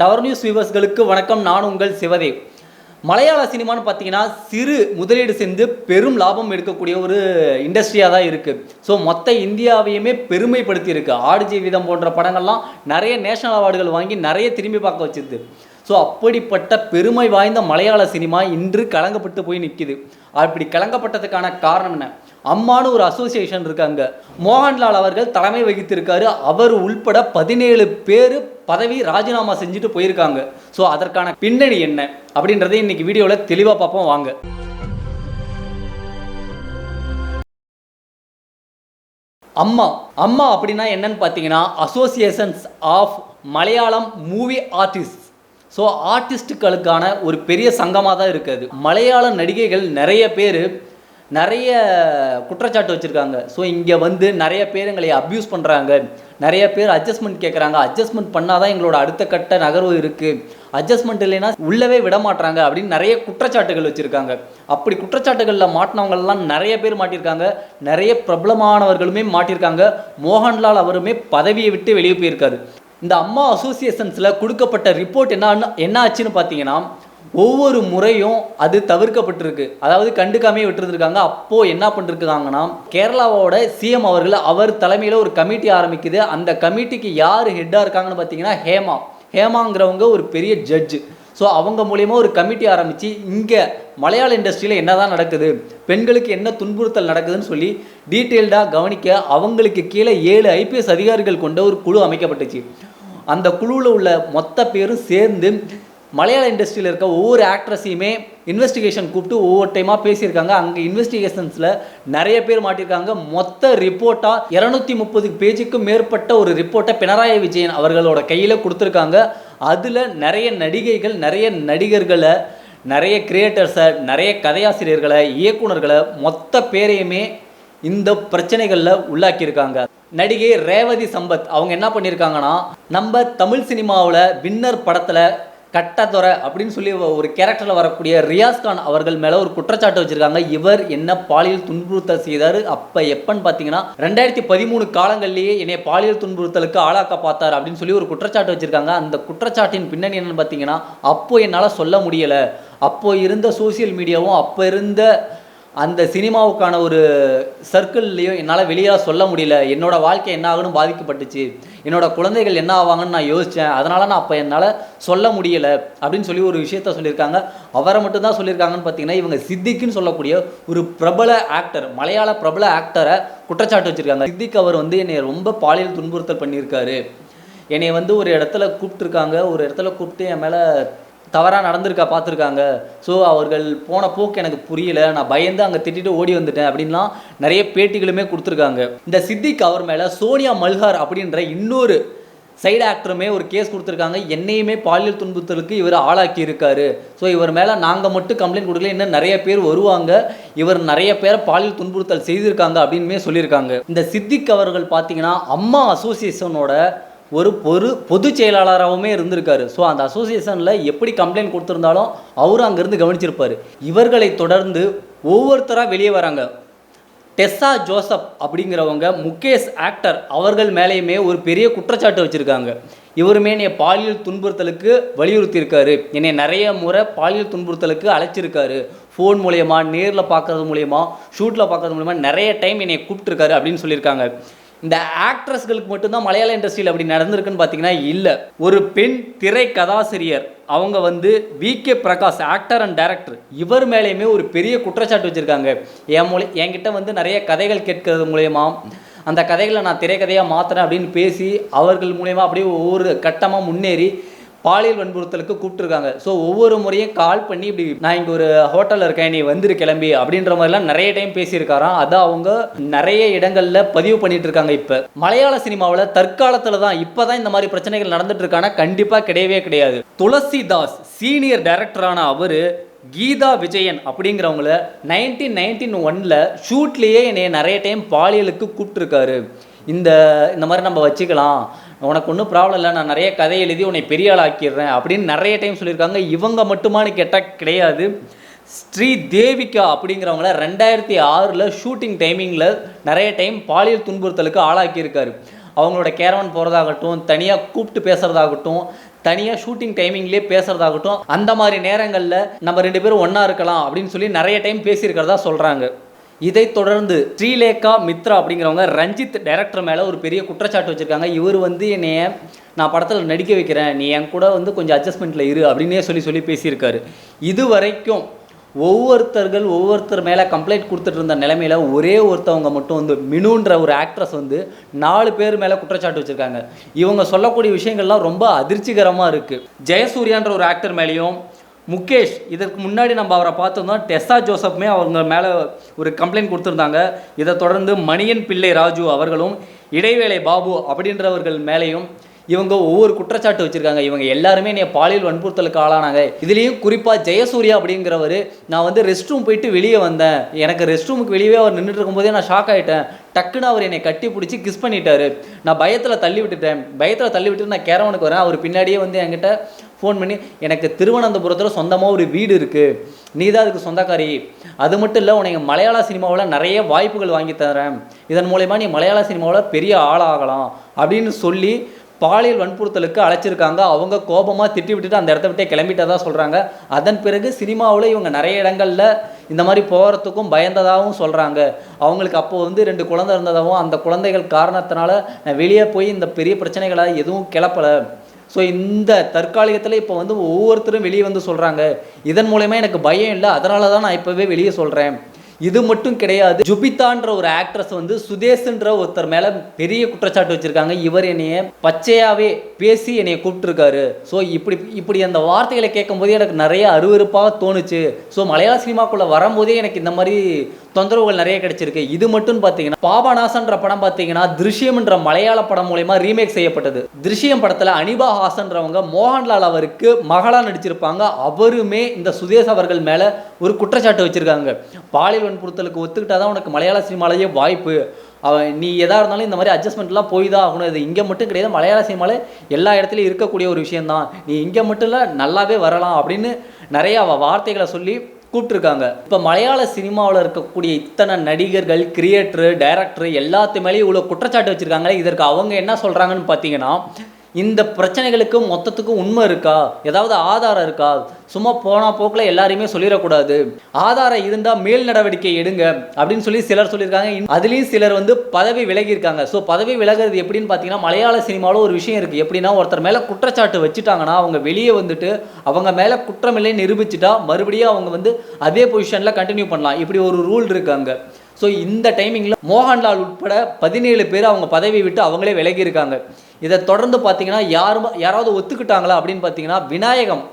Tower news வியூவர்ஸ்களுக்கு வணக்கம். நான் உங்கள் சிவதேவ். மலையாள சினிமான்னு பார்த்தீங்கன்னா சிறு முதலீடு சேர்ந்து பெரும் லாபம் எடுக்கக்கூடிய ஒரு இண்டஸ்ட்ரியாக தான் இருக்குது ஸோ மொத்த இந்தியாவையுமே பெருமைப்படுத்தி இருக்கு. ஆடு ஜீவிதம் போன்ற படங்கள்லாம் நிறைய நேஷனல் அவார்டுகள் வாங்கி நிறைய திரும்பி பார்க்க வச்சிருது ஸோ அப்படிப்பட்ட பெருமை வாய்ந்த மலையாள சினிமா இன்று கலங்கப்பட்டு போய் நிற்கிது அப்படி கலங்கப்பட்டதுக்கான காரணம் என்ன? அம்மானு ஒரு அசோசியேஷன் இருக்காங்க மோகன்லால் அவர்கள் தலைமை வகித்திருக்காரு. அவர் உள்பட பதினேழு பேர் பதவி ராஜினாமா செஞ்சுட்டு போயிருக்காங்க. ஸோ அதற்கான பின்னணி என்ன? அப்படின்றத இன்னைக்கு வீடியோவில் தெளிவாக பார்ப்போம். வாங்க. அம்மா. அம்மா அப்படின்னா என்னன்னு பார்த்தீங்கன்னா associations of Malayalam movie artist so ஆர்டிஸ்ட்டுகளுக்கான ஒரு பெரிய சங்கமாக தான் இருக்குது மலையாள நடிகைகள் நிறைய பேர் நிறைய குற்றச்சாட்டு வச்சுருக்காங்க. ஸோ இங்கே வந்து நிறைய பேர் எங்களை அப்யூஸ் பண்ணுறாங்க நிறைய பேர் அட்ஜஸ்ட்மெண்ட் கேட்குறாங்க அட்ஜஸ்ட்மெண்ட் பண்ணால் தான் எங்களோட அடுத்த கட்ட நகர்வு இருக்குது அட்ஜஸ்ட்மெண்ட் இல்லைன்னா உள்ளவே விட மாட்றாங்க அப்படின்னு நிறைய குற்றச்சாட்டுகள் வச்சுருக்காங்க. அப்படி குற்றச்சாட்டுகளில் மாட்டினவங்கள்லாம் நிறைய பேர் மாட்டியிருக்காங்க நிறைய பிரபலமானவர்களுமே மாட்டியிருக்காங்க மோகன்லால் அவருமே பதவியை விட்டு வெளியே போயிருக்காரு. இந்த அம்மா அசோசியேஷன்ஸில் கொடுக்கப்பட்ட ரிப்போர்ட் என்ன என்ன ஆச்சுன்னு பார்த்தீங்கன்னா ஒவ்வொரு முறையும் அது தவிர்க்கப்பட்டிருக்கு. அதாவது கண்டுக்காமே விட்டுருந்துருக்காங்க. அப்போது என்ன பண்ணிருக்காங்கன்னா கேரளாவோட சிஎம் அவர்கள் அவர் தலைமையில் ஒரு கமிட்டி ஆரம்பிக்குது. அந்த கமிட்டிக்கு யார் ஹெட்டாக இருக்காங்கன்னு பார்த்தீங்கன்னா ஹேமா. ஹேமாங்கிறவங்க ஒரு பெரிய ஜட்ஜு ஸோ அவங்க மூலயமா ஒரு கமிட்டி ஆரம்பித்து இங்கே மலையாள இண்டஸ்ட்ரியில் என்ன தான் நடக்குது பெண்களுக்கு என்ன துன்புறுத்தல் நடக்குதுன்னு சொல்லி டீட்டெயில்டாக கவனிக்க அவங்களுக்கு கீழே ஏழு ஐபிஎஸ் அதிகாரிகள் கொண்ட ஒரு குழு அமைக்கப்பட்டுச்சு. அந்த குழுவில் உள்ள மொத்த பேரும் சேர்ந்து மலையாள இண்டஸ்ட்ரியில் இருக்க ஒவ்வொரு ஆக்ட்ரஸையுமே இன்வெஸ்டிகேஷன் கூப்பிட்டு ஒவ்வொரு டைமாக பேசியிருக்காங்க. அங்கே இன்வெஸ்டிகேஷன்ஸில் நிறைய பேர் மாட்டியிருக்காங்க. மொத்த ரிப்போர்ட்டாக இரநூத்தி முப்பது பேஜுக்கும் மேற்பட்ட ஒரு ரிப்போர்ட்டை பினராயி விஜயன் அவர்களோட கையில் கொடுத்துருக்காங்க. அதில் நிறைய நடிகைகள் நிறைய நடிகர்களை நிறைய கிரியேட்டர்ஸை நிறைய கதையாசிரியர்களை இயக்குனர்களை மொத்த பேரையுமே இந்த பிரச்சனைகளில் உள்ளாக்கியிருக்காங்க. நடிகை ரேவதி சம்பத் அவங்க என்ன பண்ணியிருக்காங்கன்னா நம்ம தமிழ் சினிமாவில் வின்னர் படத்தில் கட்டத்துறை அப்படின்னு சொல்லி ஒரு கேரக்டரில் வரக்கூடிய ரியாஸ் கான் அவர்கள் மேலே ஒரு குற்றச்சாட்டு வச்சுருக்காங்க. இவர் என்ன பாலியல் துன்புறுத்தல் செய்தார்? அப்போ எப்பன்னு பார்த்தீங்கன்னா ரெண்டாயிரத்தி பதிமூணு காலங்கள்லேயே என்னை பாலியல் துன்புறுத்தலுக்கு ஆளாக்க பார்த்தார் அப்படின்னு சொல்லி ஒரு குற்றச்சாட்டு வச்சிருக்காங்க. அந்த குற்றச்சாட்டின் பின்னணி என்னென்னு பார்த்தீங்கன்னா அப்போது என்னால் சொல்ல முடியலை. அப்போது இருந்த சோசியல் மீடியாவும் அப்போ இருந்த அந்த சினிமாவுக்கான ஒரு சர்க்கிள்லேயும் என்னால் வெளியே சொல்ல முடியல. என்னோடய வாழ்க்கை என்ன ஆகணும் பாதிக்கப்பட்டுச்சு. என்னோடய குழந்தைகள் என்ன ஆவாங்கன்னு நான் யோசித்தேன் அதனால் நான் அப்போ என்னால் சொல்ல முடியலை அப்படின்னு சொல்லி ஒரு விஷயத்த சொல்லியிருக்காங்க. அவரை மட்டும்தான் சொல்லியிருக்காங்கன்னு பார்த்தீங்கன்னா இவங்க சித்திக்குன்னு சொல்லக்கூடிய ஒரு பிரபல ஆக்டர் மலையாள பிரபல ஆக்டரை குற்றச்சாட்டு வச்சுருக்காங்க. சித்திக் அவர் வந்து என்னை ரொம்ப பாலியல் துன்புறுத்தல் பண்ணியிருக்காரு. என்னை வந்து ஒரு இடத்துல கூப்பிட்டுருக்காங்க. ஒரு இடத்துல கூப்பிட்டு என் மேலே தவறாக நடந்திருக்கா பார்த்துருக்காங்க. ஸோ அவர்கள் போன போக்கு எனக்கு புரியல. நான் பயந்து அங்கே திட்டிட்டு ஓடி வந்துட்டேன் அப்படின்லாம் நிறைய பேட்டிகளுமே கொடுத்துருக்காங்க. இந்த சித்திக் அவர் மேலே சோனியா மல்ஹார் அப்படின்ற இன்னொரு சைடு ஆக்டருமே ஒரு கேஸ் கொடுத்துருக்காங்க. என்னையுமே பாலியல் துன்புறுத்தலுக்கு இவர் ஆளாக்கி இருக்காரு. ஸோ இவர் மேலே நாங்கள் மட்டும் கம்ப்ளைண்ட் கொடுக்கல. இன்னும் நிறைய பேர் வருவாங்க. இவர் நிறைய பேரை பாலியல் துன்புறுத்தல் செய்திருக்காங்க அப்படின்னுமே சொல்லியிருக்காங்க. இந்த சித்திக் அவர்கள் பார்த்தீங்கன்னா அம்மா அசோசியேஷனோட ஒரு பொது பொதுச் செயலாளராகவுமே இருந்திருக்காரு. ஸோ அந்த அசோசியேஷனில் எப்படி கம்ப்ளைண்ட் கொடுத்துருந்தாலும் அவரும் அங்கேருந்து கவனிச்சிருப்பார். இவர்களை தொடர்ந்து ஒவ்வொருத்தராக வெளியே வராங்க. டெஸ்ஸா ஜோசப் அப்படிங்கிறவங்க முகேஷ் ஆக்டர் அவர்கள் மேலேயுமே ஒரு பெரிய குற்றச்சாட்டு வச்சுருக்காங்க. இவருமே என்னை பாலியல் துன்புறுத்தலுக்கு வலியுறுத்தியிருக்காரு. என்னை நிறைய முறை பாலியல் துன்புறுத்தலுக்கு அழைச்சிருக்காரு. ஃபோன் மூலயமா நேரில் பார்க்கறது மூலயமா ஷூட்டில் பார்க்கறது மூலயமா நிறைய டைம் என்னை கூப்பிட்டுருக்காரு அப்படின்னு சொல்லியிருக்காங்க. இந்த ஆக்ட்ரஸ்களுக்கு மட்டும்தான் மலையாள இண்டஸ்ட்ரியில் அப்படி நடந்திருக்குன்னு பார்த்தீங்கன்னா இல்லை. ஒரு பெண் திரை கதாசிரியர் அவங்க வந்து V K Prakash actor and director இவர் மேலேயுமே ஒரு பெரிய குற்றச்சாட்டு வச்சுருக்காங்க. என் மூலி என்கிட்ட வந்து நிறைய கதைகள் கேட்கறது மூலயமா அந்த கதைகளை நான் திரைக்கதையாக மாற்றுறேன் அப்படின்னு பேசி அவர்கள் மூலயமா அப்படியே ஒவ்வொரு கட்டமாக முன்னேறி பாலியல் வன்புறுத்தலுக்கு கூப்பிட்டுருக்காங்க. ஸோ ஒவ்வொரு முறையும் கால் பண்ணி இப்படி நான் இங்கே ஒரு ஹோட்டலில் இருக்கேன் நீ வந்துரு கிளம்பி அப்படின்ற மாதிரிலாம் நிறைய டைம் பேசியிருக்காராம். அதை அவங்க நிறைய இடங்களில் பதிவு பண்ணிட்டு இருக்காங்க இப்போ. மலையாள சினிமாவில் தற்காலத்தில் தான் இப்போ தான் இந்த மாதிரி பிரச்சனைகள் நடந்துட்டு இருக்கானா? கண்டிப்பாக கிடையவே கிடையாது. துளசிதாஸ் சீனியர் டைரக்டரான அவர் கீதா விஜயன் அப்படிங்கிறவங்கள நைன்டீன் நைன்டீன் ஒனில் ஷூட்லேயே என்னை நிறைய டைம் பாலியலுக்கு கூப்பிட்டுருக்காரு. இந்த இந்த மாதிரி நம்ம வச்சுக்கலாம். உனக்கு ஒன்றும் ப்ராப்ளம் இல்லை நான் நிறைய கதை எழுதி உன்னை பெரிய ஆள் ஆக்கிடுறேன் அப்படின்னு நிறைய டைம் சொல்லியிருக்காங்க. இவங்க மட்டுமானு கேட்டால் கிடையாது. ஸ்ரீ தேவிகா அப்படிங்கிறவங்கள ரெண்டாயிரத்தி ஆறில் ஷூட்டிங் டைமிங்கில் நிறைய டைம் பாலியல் துன்புறுத்தலுக்கு ஆளாக்கியிருக்காரு. அவங்களோட கேரவன் போகிறதாகட்டும் தனியாக கூப்பிட்டு பேசுகிறதாகட்டும் தனியாக ஷூட்டிங் டைமிங்லேயே பேசுகிறதாகட்டும் அந்த மாதிரி நேரங்களில் நம்ம ரெண்டு பேரும் ஒன்றா இருக்கலாம் அப்படின்னு சொல்லி நிறைய டைம் பேசியிருக்கிறதா சொல்கிறாங்க இதை தொடர்ந்து ஸ்ரீலேகா மித்ரா அப்படிங்கிறவங்க ரஞ்சித் டைரக்டர் மேலே ஒரு பெரிய குற்றச்சாட்டு வச்சுருக்காங்க. இவர் வந்து என்னைய நான் படத்தில் நடிக்க வைக்கிறேன். நீ என் கூட வந்து கொஞ்சம் அட்ஜஸ்ட்மெண்ட்டில் இரு அப்படின்னே சொல்லி சொல்லி பேசியிருக்காரு. இது வரைக்கும் ஒவ்வொருத்தர்கள் ஒவ்வொருத்தர் மேலே கம்ப்ளைண்ட் கொடுத்துட்டு இருந்த நிலைமையில ஒரே ஒருத்தவங்க மட்டும் வந்து மினுன்ற ஒரு ஆக்ட்ரஸ் வந்து நாலு பேர் மேலே குற்றச்சாட்டு வச்சுருக்காங்க. இவங்க சொல்லக்கூடிய விஷயங்கள்லாம் ரொம்ப அதிர்ச்சிகரமாக இருக்குது ஜெயசூர்யான்ற ஒரு ஆக்டர் மேலேயும் முகேஷ் இதற்கு முன்னாடி நம்ம அவரை பார்த்தோம்னா டெஸ்ஸா ஜோசப்மே அவங்க மேலே ஒரு கம்ப்ளைண்ட் கொடுத்துருந்தாங்க. இதை தொடர்ந்து மணியன் பிள்ளை ராஜு அவர்களும் இடைவேளை பாபு அப்படின்றவர்கள் மேலேயும் இவங்க ஒவ்வொரு குற்றச்சாட்டு வச்சுருக்காங்க. இவங்க எல்லாருமே என்னை பாலியல் வன்புறுத்தலுக்கு ஆளானாங்க. இதுலேயும் குறிப்பாக ஜெயசூர்யா அப்படிங்கிறவர் நான் வந்து ரெஸ்ட் ரூம் போயிட்டு வெளியே வந்தேன். எனக்கு ரெஸ்ட் ரூமுக்கு வெளியே அவர் நின்றுட்டு இருக்கும்போதே நான் ஷாக் ஆகிட்டேன் டக்குன்னு அவர் என்னை கட்டி பிடிச்சி கிஸ் பண்ணிட்டாரு. நான் பயத்தில் தள்ளி விட்டுட்டேன். பயத்தில் தள்ளி விட்டுட்டு நான் கேரவனுக்கு வரேன். அவர் பின்னாடியே வந்து என்கிட்ட ஃபோன் பண்ணி எனக்கு திருவனந்தபுரத்தில் சொந்தமாக ஒரு வீடு இருக்குது நீ தான் அதுக்கு சொந்தக்காரி. அது மட்டும் இல்லை உனக்கு மலையாள சினிமாவில் நிறைய வாய்ப்புகள் வாங்கி தரேன். இதன் மூலயமா நீ மலையாள சினிமாவில் பெரிய ஆளாகலாம். அப்படின்னு சொல்லி பாலியல் வன்புறுத்தலுக்கு அழைச்சிருக்காங்க. அவங்க கோபமாக திட்டி விட்டுட்டு அந்த இடத்த விட்டே கிளம்பிட்டதா சொல்கிறாங்க அதன் பிறகு சினிமாவில் இவங்க நிறைய இடங்களில் இந்த மாதிரி போகிறதுக்கும் பயந்ததாகவும் சொல்கிறாங்க அவங்களுக்கு அப்போது வந்து ரெண்டு குழந்தை இருந்ததாகவும் அந்த குழந்தைகள் காரணத்தினால நான் வெளியே போய் இந்த பெரிய பிரச்சனைகளை எதுவும் கிளப்பலை. ஸோ இந்த தற்காலிகத்தில் இப்போ வந்து ஒவ்வொருத்தரும் வெளியே வந்து சொல்கிறாங்க இதன் மூலயமா எனக்கு பயம் இல்லை. அதனால தான் நான் இப்போவே வெளியே சொல்கிறேன் இது மட்டும் கிடையாது ஜுபிதான்ற ஒரு ஆக்ட்ரஸ் வந்து சுதேஷ்ன்ற ஒருத்தர் மேலே பெரிய குற்றச்சாட்டு வச்சுருக்காங்க. இவர் என்னைய பச்சையாகவே பேசி என்னைய கூப்பிட்டுருக்காரு. ஸோ இப்படி இப்படி அந்த வார்த்தைகளை கேட்கும்போது எனக்கு நிறைய அருவருப்பாக தோணுச்சு. ஸோ மலையாள சினிமாக்குள்ளே வரும்போதே எனக்கு இந்த மாதிரி தொந்தரவுகள் நிறைய கிடைச்சிருக்கு. இது மட்டும் பார்த்தீங்கன்னா பாபநாசன்ற படம் பார்த்தீங்கன்னா திருஷ்யம்ன்ற மலையாள படம் மூலயமா ரீமேக் செய்யப்பட்டது. திருஷ்யம் படத்தில் அனிபா ஹாசன்றவங்க மோகன்லால் அவருக்கு மகளாக நடிச்சிருப்பாங்க. அவருமே இந்த சுதேஷ் அவர்கள் மேலே ஒரு குற்றச்சாட்டு வச்சிருக்காங்க. பாலியல் வன்புறுத்தலுக்கு ஒத்துக்கிட்டாதான் உனக்கு மலையாள சினிமாலேயே வாய்ப்பு. அவன் நீ எதாக இருந்தாலும் இந்த மாதிரி அட்ஜஸ்ட்மெண்ட்லாம் போய் தான் ஆகணும். இது இங்கே மட்டும் கிடையாது. மலையாள சினிமாவில் எல்லா இடத்துலையும் இருக்கக்கூடிய ஒரு விஷயம்தான். நீ இங்கே மட்டும் இல்லை நல்லாவே வரலாம் அப்படின்னு நிறையா வார்த்தைகளை சொல்லி கூப்பிட்டுருக்காங்க. இப்போ மலையாள சினிமாவில் இருக்கக்கூடிய இத்தனை நடிகர்கள் கிரியேட்டரு டைரக்டர் எல்லாத்து மேலேயும் இவ்வளோ குற்றச்சாட்டு வச்சுருக்காங்களே இதற்கு அவங்க என்ன சொல்கிறாங்கன்னு பார்த்தீங்கன்னா இந்த பிரச்சனைகளுக்கு மொத்தத்துக்கும் உண்மை இருக்கா? ஏதாவது ஆதாரம் இருக்கா? சும்மா போனால் போக்கில் எல்லாரையுமே சொல்லிடக்கூடாது. ஆதாரம் இருந்தால் மேல் நடவடிக்கை எடுங்க அப்படின்னு சொல்லி சிலர் சொல்லியிருக்காங்க. இன்- அதுலேயும் சிலர் வந்து பதவி விலகியிருக்காங்க. ஸோ பதவி விலகிறது எப்படின்னு பார்த்தீங்கன்னா மலையாள சினிமாவில் ஒரு விஷயம் இருக்குது எப்படின்னா ஒருத்தர் மேலே குற்றச்சாட்டு வச்சுட்டாங்கன்னா அவங்க வெளியே வந்துட்டு அவங்க மேலே குற்றமில்லை நிரூபிச்சுட்டா மறுபடியும் அவங்க வந்து அதே பொசிஷனில் கண்டினியூ பண்ணலாம். இப்படி ஒரு ரூல் இருக்காங்க ஸோ இந்த டைமிங்கில் மோகன்லால் உட்பட பதினேழு பேர் அவங்க பதவி விட்டு அவங்களே விலகி இருக்காங்க. இதை தொடர்ந்து பார்த்தீங்கன்னா யாரும் யாராவது ஒத்துக்கிட்டாங்களா அப்படின்னு பார்த்தீங்கன்னா விநாயகம்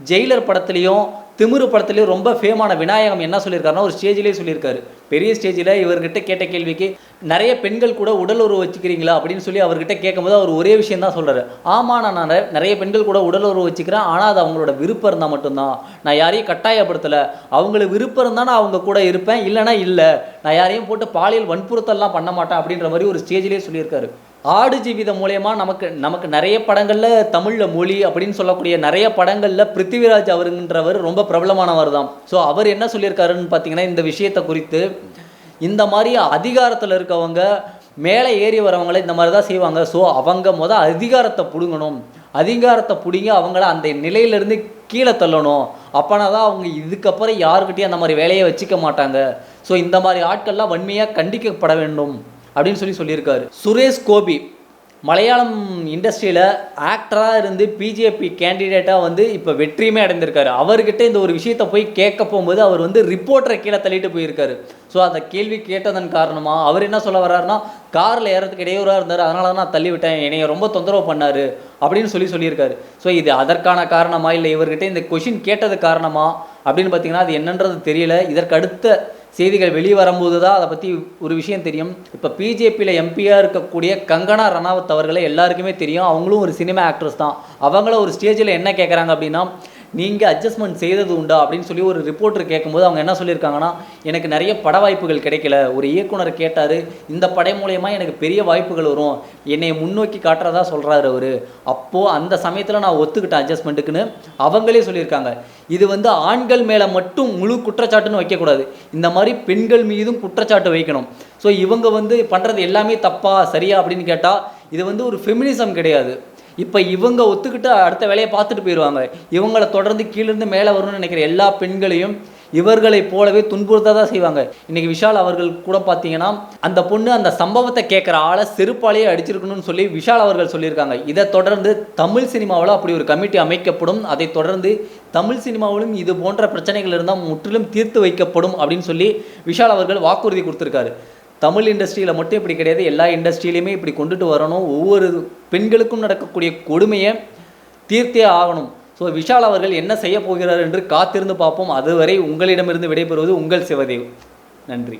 ஜெயிலர் படத்துலையும் திமிரு படத்துலையும் ரொம்ப ஃபேமான விநாயகம் என்ன சொல்லியிருக்காருன்னா ஒரு ஸ்டேஜ்லேயே சொல்லியிருக்காரு. பெரிய ஸ்டேஜில் இவர்கிட்ட கேட்ட கேள்விக்கு நிறைய பெண்கள் கூட உடல் உறவு வச்சுக்கிறீங்களா? அப்படின்னு சொல்லி அவர்கிட்ட கேட்கும்போது அவர் ஒரே விஷயம் தான் சொல்கிறாரு ஆமாம் நான் நிறைய- பெண்கள் கூட உடல் உறவு வச்சுக்கிறேன். ஆனால் அது அவங்களோட விருப்பம் இருந்தால் மட்டும்தான். நான் யாரையும் கட்டாயப்படுத்தலை. அவங்களுக்கு விருப்பம் இருந்தால் நான் அவங்க கூட இருப்பேன். இல்லைன்னா இல்லை. நான் யாரையும் போட்டு பாலியல் வன்புறுத்தல்லாம் பண்ண மாட்டேன். அப்படின்ற மாதிரி ஒரு ஸ்டேஜ்லேயே சொல்லியிருக்காரு. ஆடு ஜீவிதம் மூலயமா நமக்கு நமக்கு நிறைய படங்களில் தமிழில் மொழி அப்படின்னு சொல்லக்கூடிய நிறைய படங்களில் பிருத்திவிராஜ் அவருன்றவர் ரொம்ப பிரபலமானவர் தான். ஸோ அவர் என்ன சொல்லியிருக்காருன்னு பார்த்தீங்கன்னா இந்த விஷயத்தை குறித்து இந்த மாதிரி அதிகாரத்தில் இருக்கவங்க மேலே ஏறி வரவங்கள இந்த மாதிரி தான் செய்வாங்க. ஸோ அவங்க முத அதிகாரத்தை பிடுங்கணும். அதிகாரத்தை பிடுங்கி அவங்கள அந்த நிலையிலேருந்து கீழே தள்ளணும். அப்போனா தான் அவங்க இதுக்கப்புறம் யாருக்கிட்டையும் அந்த மாதிரி வேலையை வச்சுக்க மாட்டாங்க. ஸோ இந்த மாதிரி ஆட்கள்லாம் வன்மையாக கண்டிக்கப்பட வேண்டும். அப்படின்னு சொல்லி சொல்லியிருக்காரு. சுரேஷ் கோபி மலையாளம் இண்டஸ்ட்ரியில் ஆக்டராக இருந்து பிஜேபி கேண்டிடேட்டாக வந்து இப்போ வெற்றியுமே அடைந்திருக்காரு. அவர்கிட்ட இந்த ஒரு விஷயத்தை போய் கேட்க போகும்போது அவர் வந்து ரிப்போர்ட்டரை கீழே தள்ளிட்டு போயிருக்காரு. ஸோ அந்த கேள்வி கேட்டதன் காரணமாக அவர் என்ன சொல்ல வர்றாருன்னா காரில் ஏறதுக்கு இடையூறாக இருந்தார் அதனால தான் நான் தள்ளி விட்டேன் என்னைய ரொம்ப தொந்தரவு பண்ணார் அப்படின்னு சொல்லி சொல்லியிருக்காரு. ஸோ இது அதற்கான காரணமா இல்லை இவர்கிட்ட இந்த கொஷின் கேட்டது காரணமா அப்படின்னு பார்த்தீங்கன்னா அது என்னன்றது தெரியல. இதற்கு அடுத்த செய்திகள் வெளியே வரும்போது தான் அதை பற்றி ஒரு விஷயம் தெரியும். இப்போ பிஜேபியில் எம்பியாக இருக்கக்கூடிய கங்கனா ரணாவத் அவர்களை எல்லாருக்குமே தெரியும். அவங்களும் ஒரு சினிமா ஆக்ட்ரஸ் தான். அவங்கள ஒரு ஸ்டேஜில் என்ன கேட்குறாங்க அப்படின்னா நீங்கள் அட்ஜஸ்ட்மெண்ட் செய்தது உண்டா அப்படின்னு சொல்லி ஒரு ரிப்போர்ட்டர் கேட்கும்போது அவங்க என்ன சொல்லியிருக்காங்கன்னா எனக்கு நிறைய பட வாய்ப்புகள் கிடைக்கல. ஒரு இயக்குனர் கேட்டார் இந்த படம் மூலயமா எனக்கு பெரிய வாய்ப்புகள் வரும். என்னை முன்னோக்கி காட்டுறதா சொல்கிறாரு அவர். அப்போது அந்த சமயத்தில் நான் ஒத்துக்கிட்டேன் அட்ஜஸ்ட்மெண்ட்டுக்குன்னு அவங்களே சொல்லியிருக்காங்க. இது வந்து ஆண்கள் மேலே மட்டும் முழு குற்றச்சாட்டுன்னு வைக்கக்கூடாது. இந்த மாதிரி பெண்கள் மீதும் குற்றச்சாட்டு வைக்கணும். ஸோ இவங்க வந்து பண்ணுறது எல்லாமே தப்பா சரியா அப்படின்னு கேட்டால் இது வந்து ஒரு ஃபெமினிசம் கிடையாது. இப்போ இவங்க ஒத்துக்கிட்டு அடுத்த வேலையை பார்த்துட்டு போயிடுவாங்க. இவங்களை தொடர்ந்து கீழேருந்து மேலே வரும்னு நினைக்கிற எல்லா பெண்களையும் இவர்களைப் போலவே துன்புறுத்த தான் செய்வாங்க. இன்னைக்கு விஷால் அவர்கள் கூட பார்த்தீங்கன்னா அந்த பொண்ணு அந்த சம்பவத்தை கேட்குற ஆளை செருப்பாலேயே அடிச்சிருக்கணும்னு சொல்லி விஷால் அவர்கள் சொல்லியிருக்காங்க. இதை தொடர்ந்து தமிழ் சினிமாவில் அப்படி ஒரு கமிட்டி அமைக்கப்படும். அதை தொடர்ந்து தமிழ் சினிமாவிலும் இது போன்ற பிரச்சனைகள் இருந்தால் முற்றிலும் தீர்த்து வைக்கப்படும் அப்படின்னு சொல்லி விஷால் அவர்கள் வாக்குறுதி கொடுத்துருக்காரு. தமிழ் இண்டஸ்ட்ரியில் மட்டும் இப்படி கிடையாது. எல்லா இண்டஸ்ட்ரியிலையுமே இப்படி கொண்டுட்டு வரணும். ஒவ்வொரு பெண்களுக்கும் நடக்கக்கூடிய கொடுமையை தீர்த்தே ஆகணும். ஸோ விஷால் அவர்கள் என்ன செய்ய போகிறார் என்று காத்திருந்து பார்ப்போம். அதுவரை உங்களிடமிருந்து விடைபெறுவது உங்கள் சிவதேவ். நன்றி.